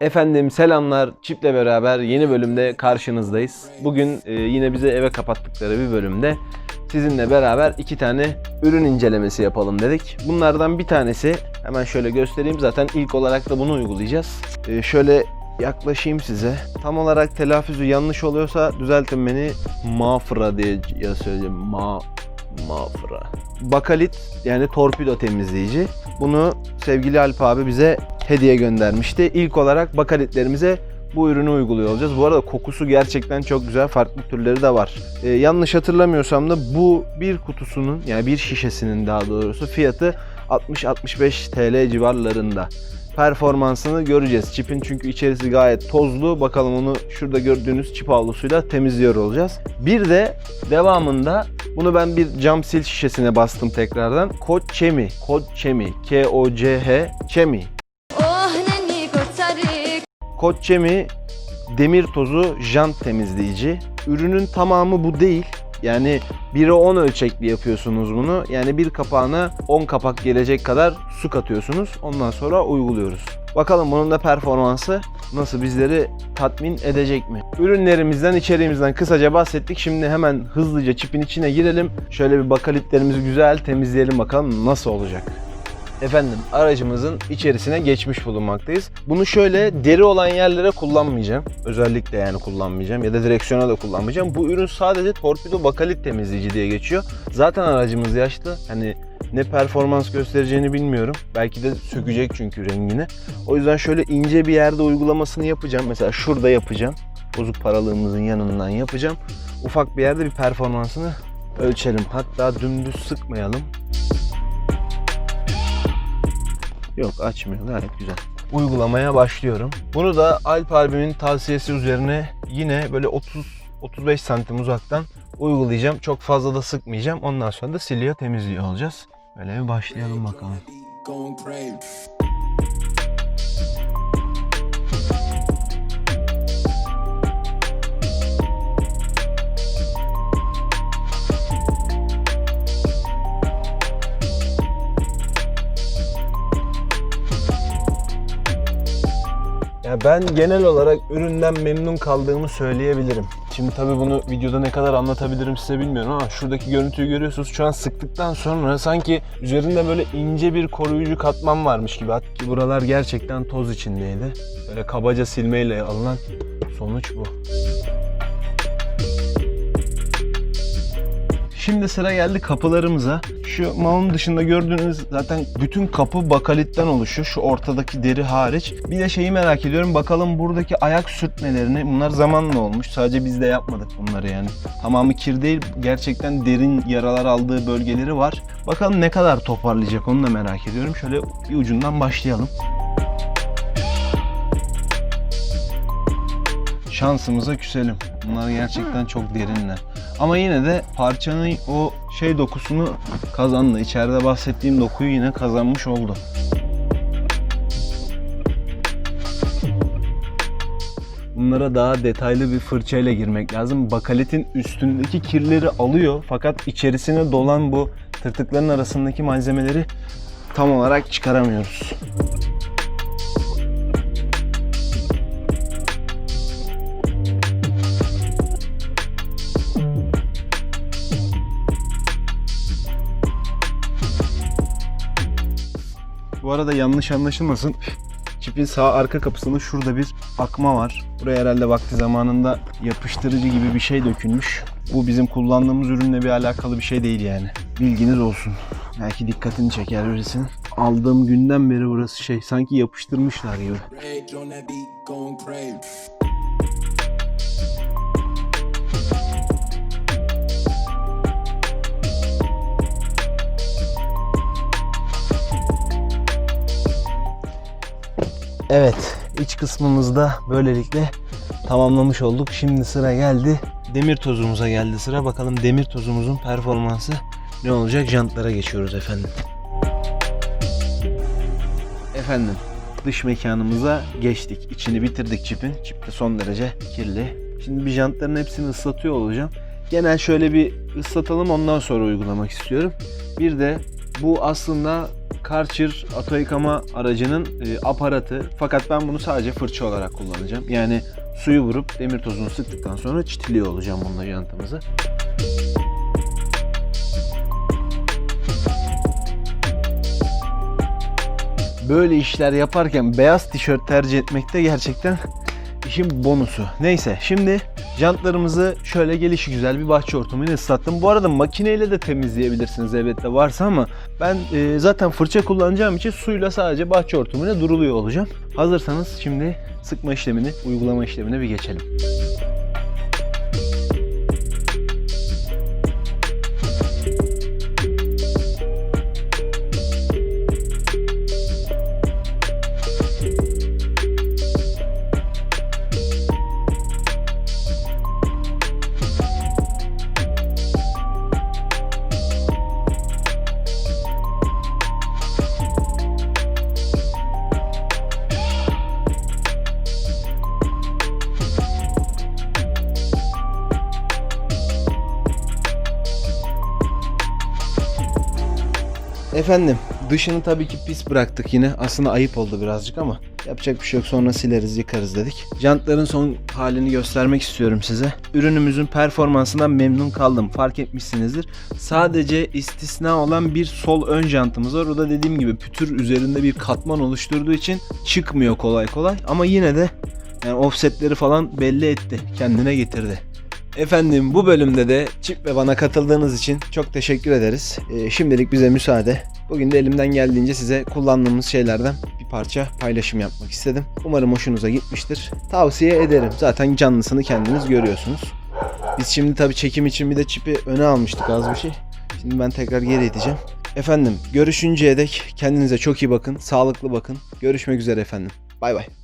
Efendim selamlar. Çiple beraber yeni bölümde karşınızdayız. Bugün e, yine bize eve kapattıkları bir bölümde sizinle beraber iki tane ürün incelemesi yapalım dedik. Bunlardan bir tanesi hemen şöyle göstereyim. Zaten ilk olarak da bunu uygulayacağız. E, şöyle yaklaşayım size. Tam olarak telaffuzu yanlış oluyorsa düzeltin beni. Mafra diye ya söyleyeyim. Ma Mafra. Bakalit yani torpido temizleyici. Bunu sevgili Alp abi bize hediye göndermişti. İlk olarak bakalitlerimize bu ürünü uyguluyor olacağız. Bu arada kokusu gerçekten çok güzel. Farklı türleri de var. Ee, yanlış hatırlamıyorsam da bu bir kutusunun yani bir şişesinin daha doğrusu fiyatı 60-65 TL civarlarında. Performansını göreceğiz. Çipin çünkü içerisi gayet tozlu. Bakalım onu şurada gördüğünüz çip havlusuyla temizliyor olacağız. Bir de devamında bunu ben bir cam sil şişesine bastım tekrardan. Kod Çemi. Kod Çemi. K-O-C-H Çemi. Oh Kod Çemi demir tozu jant temizleyici. Ürünün tamamı bu değil. Yani 1'e 10 ölçekli yapıyorsunuz bunu. Yani bir kapağına 10 kapak gelecek kadar su katıyorsunuz. Ondan sonra uyguluyoruz. Bakalım bunun da performansı nasıl bizleri tatmin edecek mi? Ürünlerimizden, içeriğimizden kısaca bahsettik. Şimdi hemen hızlıca çipin içine girelim. Şöyle bir bakalitlerimizi güzel temizleyelim bakalım nasıl olacak. Efendim aracımızın içerisine geçmiş bulunmaktayız. Bunu şöyle deri olan yerlere kullanmayacağım. Özellikle yani kullanmayacağım ya da direksiyona da kullanmayacağım. Bu ürün sadece torpido bakalit temizleyici diye geçiyor. Zaten aracımız yaşlı. Hani ne performans göstereceğini bilmiyorum. Belki de sökecek çünkü rengini. O yüzden şöyle ince bir yerde uygulamasını yapacağım. Mesela şurada yapacağım. Bozuk paralığımızın yanından yapacağım. Ufak bir yerde bir performansını ölçelim. Hatta dümdüz sıkmayalım. Yok açmıyor gayet güzel. Uygulamaya başlıyorum. Bunu da Alp abimin tavsiyesi üzerine yine böyle 30-35 santim uzaktan uygulayacağım. Çok fazla da sıkmayacağım. Ondan sonra da siliyor temizliyor olacağız. Böyle bir başlayalım bakalım. Ya ben genel olarak üründen memnun kaldığımı söyleyebilirim. Şimdi tabii bunu videoda ne kadar anlatabilirim size bilmiyorum ama şuradaki görüntüyü görüyorsunuz. Şu an sıktıktan sonra sanki üzerinde böyle ince bir koruyucu katman varmış gibi. Hatta buralar gerçekten toz içindeydi. Böyle kabaca silmeyle alınan sonuç bu. Şimdi sıra geldi kapılarımıza. Şu malın dışında gördüğünüz zaten bütün kapı bakalitten oluşuyor. Şu ortadaki deri hariç. Bir de şeyi merak ediyorum. Bakalım buradaki ayak sürtmelerini bunlar zamanla olmuş. Sadece biz de yapmadık bunları yani. Tamamı kir değil. Gerçekten derin yaralar aldığı bölgeleri var. Bakalım ne kadar toparlayacak onu da merak ediyorum. Şöyle bir ucundan başlayalım. şansımıza küselim. Bunlar gerçekten çok derinler. Ama yine de parçanın o şey dokusunu kazandı. İçeride bahsettiğim dokuyu yine kazanmış oldu. Bunlara daha detaylı bir fırçayla girmek lazım. Bakaletin üstündeki kirleri alıyor fakat içerisine dolan bu tırtıkların arasındaki malzemeleri tam olarak çıkaramıyoruz. Arada yanlış anlaşılmasın. Çipin sağ arka kapısının şurada bir akma var. Buraya herhalde vakti zamanında yapıştırıcı gibi bir şey dökülmüş. Bu bizim kullandığımız ürünle bir alakalı bir şey değil yani. Bilginiz olsun. Belki dikkatini çeker birisinin. Aldığım günden beri burası şey sanki yapıştırmışlar gibi. Evet, iç kısmımızda böylelikle tamamlamış olduk. Şimdi sıra geldi. Demir tozumuza geldi sıra. Bakalım demir tozumuzun performansı ne olacak? Jantlara geçiyoruz efendim. Efendim, dış mekanımıza geçtik. İçini bitirdik çipin. Çip de son derece kirli. Şimdi bir jantların hepsini ıslatıyor olacağım. Genel şöyle bir ıslatalım ondan sonra uygulamak istiyorum. Bir de Bu aslında Karcher ato yıkama aracının e, aparatı. Fakat ben bunu sadece fırça olarak kullanacağım. Yani suyu vurup demir tozunu sıktıktan sonra çitiliyor olacağım bununla jantımızı. Böyle işler yaparken beyaz tişört tercih etmekte gerçekten işin bonusu. Neyse şimdi jantlarımızı şöyle gelişi güzel bir bahçe ortamıyla ıslattım. Bu arada makineyle de temizleyebilirsiniz elbette varsa ama ben e, zaten fırça kullanacağım için suyla sadece bahçe ortamıyla duruluyor olacağım. Hazırsanız şimdi sıkma işlemini, uygulama işlemine bir geçelim. Efendim dışını tabii ki pis bıraktık yine. Aslında ayıp oldu birazcık ama yapacak bir şey yok. Sonra sileriz yıkarız dedik. Jantların son halini göstermek istiyorum size. Ürünümüzün performansından memnun kaldım. Fark etmişsinizdir. Sadece istisna olan bir sol ön jantımız var. O da dediğim gibi pütür üzerinde bir katman oluşturduğu için çıkmıyor kolay kolay. Ama yine de yani offsetleri falan belli etti. Kendine getirdi. Efendim bu bölümde de Çip ve bana katıldığınız için çok teşekkür ederiz. Ee, şimdilik bize müsaade. Bugün de elimden geldiğince size kullandığımız şeylerden bir parça paylaşım yapmak istedim. Umarım hoşunuza gitmiştir. Tavsiye ederim. Zaten canlısını kendiniz görüyorsunuz. Biz şimdi tabii çekim için bir de çipi öne almıştık az bir şey. Şimdi ben tekrar geri edeceğim. Efendim görüşünceye dek kendinize çok iyi bakın. Sağlıklı bakın. Görüşmek üzere efendim. Bay bay.